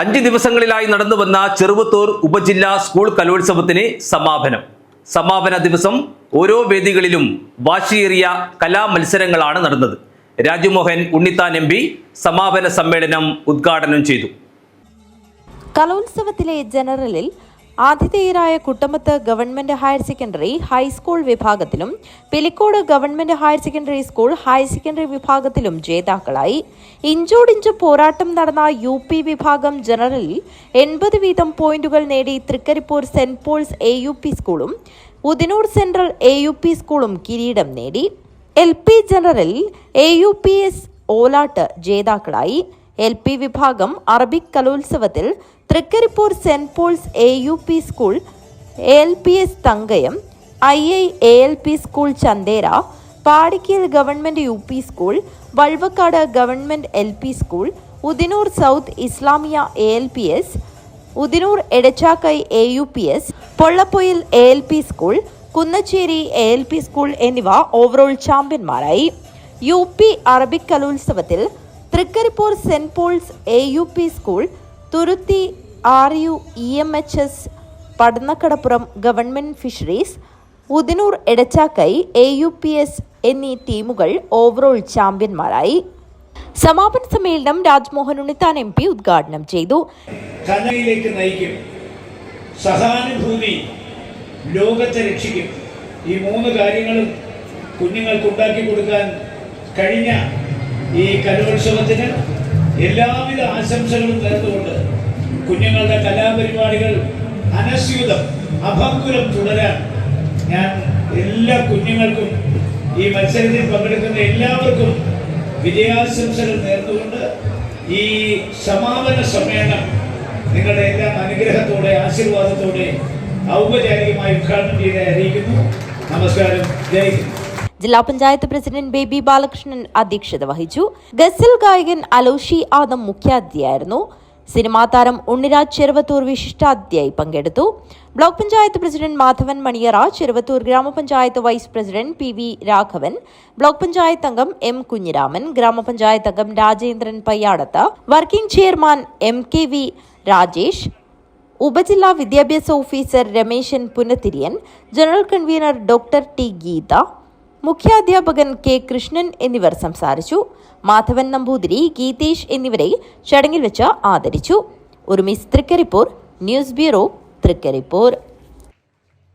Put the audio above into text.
അഞ്ച് ദിവസങ്ങളിലായി നടന്നു വന്ന ചെറുവത്തൂർ ഉപജില്ലാ സ്കൂൾ കലോത്സവത്തിന് സമാപനം. സമാപന ദിവസം ഓരോ വേദികളിലും വാശിയേറിയ കലാമത്സരങ്ങളാണ് നടന്നത്. രാജുമോഹൻ ഉണ്ണിത്താൻ എം പി സമാപന സമ്മേളനം ഉദ്ഘാടനം ചെയ്തു. കലോത്സവത്തിലെ ജനറലിൽ ആതിഥേയരായ Kuttamath government higher secondary high school വിഭാഗത്തിലും Pilicode government higher secondary school higher secondary വിഭാഗത്തിലും ജേതാക്കളായി. ഇഞ്ചോടിഞ്ച് പോരാട്ടം നടന്ന യു പി വിഭാഗം ജനറലിൽ എൺപത് വീതം പോയിന്റുകൾ നേടി Trikaripur Saint Paul's A U P സ്കൂളും Udinur central A U P സ്കൂളും കിരീടം നേടി. L P ജനറലിൽ A U P S Olat ജേതാക്കളായി. എൽ പി വിഭാഗം അറബിക് കലോത്സവത്തിൽ Trikaripur Saint Paul's A U P school L P S Thankayam I I A L P school Chanthera Padikkal government U P school Valvakkad government L P school Udinur south Islamia A L P S Udinur Edachakai A U P S Pollappoyil A L P school Kunnacheri A L P school എന്നിവ overall ചാമ്പ്യന്മാരായി. U P Arabic കലോത്സവത്തിൽ Trikaripur Saint Paul's A U P school Thuruthi R U E M H S Padannakkadappuram government fisheries Udinur Edachakai A U P S എന്നീ ടീമുകൾ overall ചാമ്പ്യന്മാരായി. സമാപന സമ്മേളനം Rajmohan Unnithan M P ഉദ്ഘാടനം ചെയ്തു. കലയിലേക്ക് നയിക്കും. സഹാനുഭൂതി ലോകത്തെ രക്ഷിക്കും. ഈ മൂന്ന് കാര്യങ്ങളും കുഞ്ഞുങ്ങൾക്ക് ഉണ്ടാക്കി കൊടുക്കാൻ കഴിഞ്ഞ ഈ കലോത്സവത്തിന് എല്ലാവിധ ആശംസകളും നേർന്നുകൊണ്ട് കുഞ്ഞുങ്ങളുടെ കലാപരിപാടികൾ അനസ്യൂതം അഭംഗുരം തുടരാൻ ഞാൻ എല്ലാ കുഞ്ഞുങ്ങൾക്കും ഈ മത്സരത്തിൽ പങ്കെടുക്കുന്ന എല്ലാവർക്കും വിജയാശംസകൾ നേർന്നുകൊണ്ട് ഈ സമാപന സമ്മേളനം നിങ്ങളുടെ എല്ലാ അനുഗ്രഹത്തോടെ ആശീർവാദത്തോടെ ഔപചാരികമായി ഉദ്ഘാടനം ചെയ്ത് അറിയിക്കുന്നു. നമസ്കാരം. ജയ് ഹിന്ദ്. ജില്ലാ പഞ്ചായത്ത് പ്രസിഡന്റ് ബേബി ബാലകൃഷ്ണൻ അധ്യക്ഷത വഹിച്ചു. ഗസൽ ഗായകൻ അലോഷി ആദം മുഖ്യാതിഥിയായിരുന്നു. സിനിമാ താരം ഉണ്ണിരാജ് ചെറുവത്തൂർ വിശിഷ്ടാതിഥിയായി പങ്കെടുത്തു. ബ്ലോക്ക് പഞ്ചായത്ത് പ്രസിഡന്റ് മാധവൻ മണിയറ ചെറുവത്തൂർ ഗ്രാമപഞ്ചായത്ത് vice president P V Raghavan block panchayat അംഗം എം കുഞ്ഞിരാമൻ ഗ്രാമപഞ്ചായത്ത് അംഗം Rajendran Payyadath working chairman M K V Rajesh ഉപജില്ലാ വിദ്യാഭ്യാസ officer Rameshan Punathiriyan general convener doctor T Geetha മുഖ്യാധ്യാപകൻ K Krishnan എന്നിവർ സംസാരിച്ചു. മാധവൻ നമ്പൂതിരി ഗീതേഷ് എന്നിവരെ ചടങ്ങിൽ വെച്ച് ആദരിച്ചു. ഒരു miss Trikaripur news bureau Trikaripur.